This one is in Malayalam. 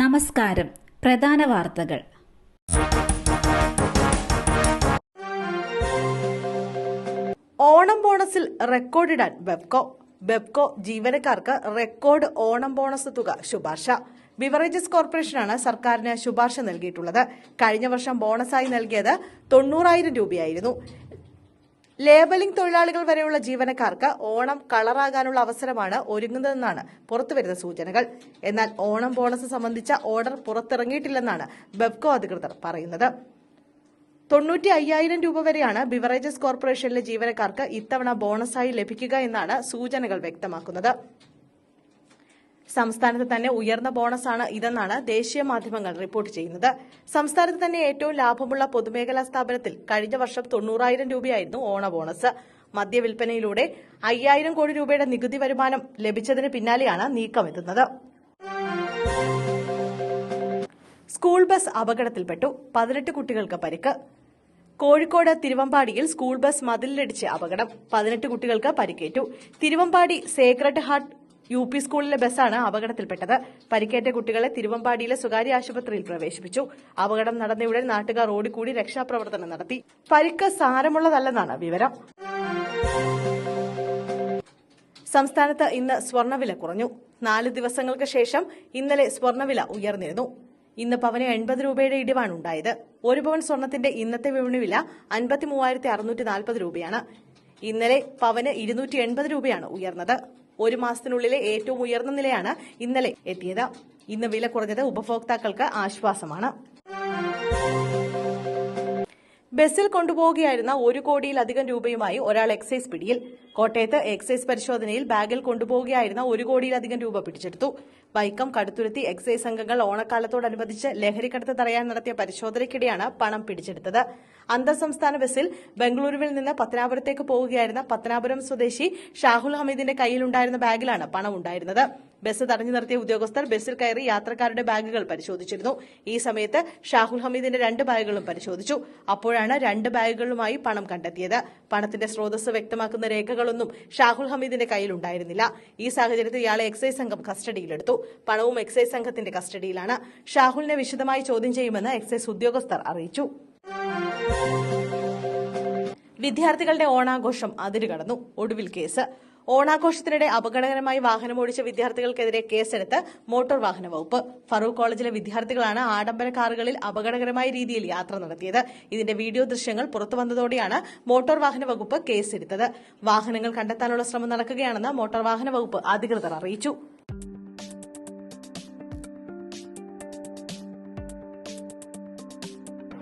നമസ്കാരം. പ്രധാന വാർത്തകൾ. ഓണം ബോണസിൽ റെക്കോർഡിടാൻ വെബ്കോ. ബെബ്കോ ജീവനക്കാർക്ക് റെക്കോർഡ് ഓണം ബോണസ് തുക ശുപാർശ. ബിവറേജസ് കോർപ്പറേഷനാണ് സർക്കാരിന് ശുപാർശ നൽകിയിട്ടുള്ളത്. കഴിഞ്ഞ വർഷം ബോണസായി നൽകിയത് തൊണ്ണൂറായിരം രൂപയായിരുന്നു. ലേബലിംഗ് തൊഴിലാളികൾ വരെയുള്ള ജീവനക്കാർക്ക് ഓണം കളറാകാനുള്ള അവസരമാണ് ഒരുങ്ങുന്നതെന്നാണ് പുറത്തുവരുന്ന സൂചനകൾ. എന്നാൽ ഓണം ബോണസ് സംബന്ധിച്ച ഓർഡർ പുറത്തിറങ്ങിയിട്ടില്ലെന്നാണ് ബെബ്കോ അധികൃതർ പറയുന്നത്. തൊണ്ണൂറ്റി അയ്യായിരം രൂപ വരെയാണ് ബിവറേജസ് കോർപ്പറേഷനിലെ ജീവനക്കാർക്ക് ഇത്തവണ ബോണസായി ലഭിക്കുക എന്നാണ് സൂചനകൾ വ്യക്തമാക്കുന്നത്. സംസ്ഥാനത്ത് തന്നെ ഉയർന്ന ബോണസാണ് ഇതെന്നാണ് ദേശീയ മാധ്യമങ്ങൾ റിപ്പോർട്ട് ചെയ്യുന്നത്. സംസ്ഥാനത്ത് തന്നെ ഏറ്റവും ലാഭമുള്ള പൊതുമേഖലാ സ്ഥാപനത്തിൽ കഴിഞ്ഞ വർഷം തൊണ്ണൂറായിരം രൂപയായിരുന്നു ഓണ ബോണസ്. മദ്യവിൽപ്പനയിലൂടെ അയ്യായിരം കോടി രൂപയുടെ നികുതി വരുമാനം ലഭിച്ചതിന് പിന്നാലെയാണ് നീക്കമെത്തുന്നത്. School bus അപകടത്തിൽപ്പെട്ടു. പതിനെട്ട് കുട്ടികൾക്ക് പരിക്ക്. കോഴിക്കോട് തിരുവമ്പാടിയിൽ സ്കൂൾ ബസ് മതിലിടിച്ച് അപകടം. പതിനെട്ട് കുട്ടികൾക്ക് പരിക്കേറ്റു. Thiruvambadi sacred heart U P സ്കൂളിലെ ബസ്സാണ് അപകടത്തിൽപ്പെട്ടത്. പരിക്കേറ്റ കുട്ടികളെ തിരുവമ്പാടിയിലെ സ്വകാര്യ ആശുപത്രിയിൽ പ്രവേശിപ്പിച്ചു. അപകടം നടന്നയുടൻ നാട്ടുകാർ ഓടിക്കൂടി രക്ഷാപ്രവർത്തനം നടത്തി. പരിക്ക് സാരമുള്ളതല്ലെന്നാണ് വിവരം. സംസ്ഥാനത്ത് ഇന്ന് സ്വർണവില കുറഞ്ഞു. നാല് ദിവസങ്ങൾക്ക് ശേഷം ഇന്നലെ സ്വർണവില ഉയർന്നിരുന്നു. ഇന്ന് പവന് എൺപത് രൂപയുടെ ഇടിവാണ് ഉണ്ടായത്. ഒരു പവൻ സ്വർണത്തിന്റെ ഇന്നത്തെ വിപണി വില അൻപത്തി മൂവായിരത്തി അറുന്നൂറ്റി നാൽപ്പത് രൂപയാണ്. ഇന്നലെ പവന് ഇരുന്നൂറ്റി എൺപത് രൂപയാണ് ഉയർന്നത്. ഒരു മാസത്തിനുള്ളിലെ ഏറ്റവും ഉയർന്ന നിലയാണ് ഇന്നലെ എത്തിയത്. ഇന്ന് വില കുറഞ്ഞത് ഉപഭോക്താക്കൾക്ക് ആശ്വാസമാണ്. ബസ്സിൽ കൊണ്ടുപോവുകയായിരുന്ന ഒരു കോടിയിലധികം രൂപയുമായി ഒരാൾ എക്സൈസ് പിടിയിൽ. കോട്ടയത്ത് എക്സൈസ് പരിശോധനയിൽ ബാഗിൽ കൊണ്ടുപോവുകയായിരുന്ന ഒരു കോടിയിലധികം രൂപ പിടിച്ചെടുത്തു. വൈക്കം കടുത്തുരുത്തി എക്സൈസ് സംഘങ്ങൾ ഓണക്കാലത്തോടനുബന്ധിച്ച് ലഹരിക്കടത്ത് തടയാൻ നടത്തിയ പരിശോധനയ്ക്കിടെയാണ് പണം പിടിച്ചെടുത്തത്. അന്തർസംസ്ഥാന ബസ്സിൽ ബംഗളൂരുവിൽ നിന്ന് പത്തനാപുരത്തേക്ക് പോവുകയായിരുന്ന പത്തനാപുരം സ്വദേശി ഷാഹുൽ ഹമീദിന്റെ കയ്യിലുണ്ടായിരുന്ന ബാഗിലാണ് പണം ഉണ്ടായിരുന്നത് ബസ് തടഞ്ഞു നിർത്തിയ ഉദ്യോഗസ്ഥർ ബസ്സിൽ കയറി യാത്രക്കാരുടെ ബാഗുകൾ പരിശോധിച്ചിരുന്നു. ഈ സമയത്ത് ഷാഹുൽ ഹമീദിന്റെ രണ്ട് ബാഗുകളും പരിശോധിച്ചു. അപ്പോഴാണ് രണ്ട് ബാഗുകളുമായി പണം കണ്ടെത്തിയത്. പണത്തിന്റെ സ്രോതസ് വ്യക്തമാക്കുന്ന രേഖകളൊന്നും ഷാഹുൽ ഹമീദിന്റെ കയ്യിൽ ഉണ്ടായിരുന്നില്ല ഈ സാഹചര്യത്തിൽ ഇയാളെ എക്സൈസ് സംഘം കസ്റ്റഡിയിലെടുത്തു. പണവും എക്സൈസ് സംഘത്തിന്റെ കസ്റ്റഡിയിലാണ്. ഷാഹുലിനെ വിശദമായി ചോദ്യം ചെയ്യുമെന്ന് എക്സൈസ് ഉദ്യോഗസ്ഥർ അറിയിച്ചു. വിദ്യാർത്ഥികളുടെ ഓണാഘോഷം അതിരുകടന്നു. ഒടുവിൽ കേസ്. ഓണാഘോഷത്തിനിടെ അപകടകരമായി വാഹനമോടിച്ച വിദ്യാർത്ഥികൾക്കെതിരെ കേസെടുത്ത് മോട്ടോർ വാഹന വകുപ്പ്. ഫറൂഖ് കോളേജിലെ വിദ്യാർത്ഥികളാണ് ആഡംബര കാറുകളിൽ അപകടകരമായ രീതിയിൽ യാത്ര നടത്തിയത്. ഇതിന്റെ വീഡിയോ ദൃശ്യങ്ങൾ പുറത്തു വന്നതോടെയാണ് മോട്ടോർ വാഹന വകുപ്പ് കേസെടുത്തത്. വാഹനങ്ങൾ കണ്ടെത്താനുള്ള ശ്രമം നടക്കുകയാണെന്ന് മോട്ടോർ വാഹന വകുപ്പ് അധികൃതർ അറിയിച്ചു.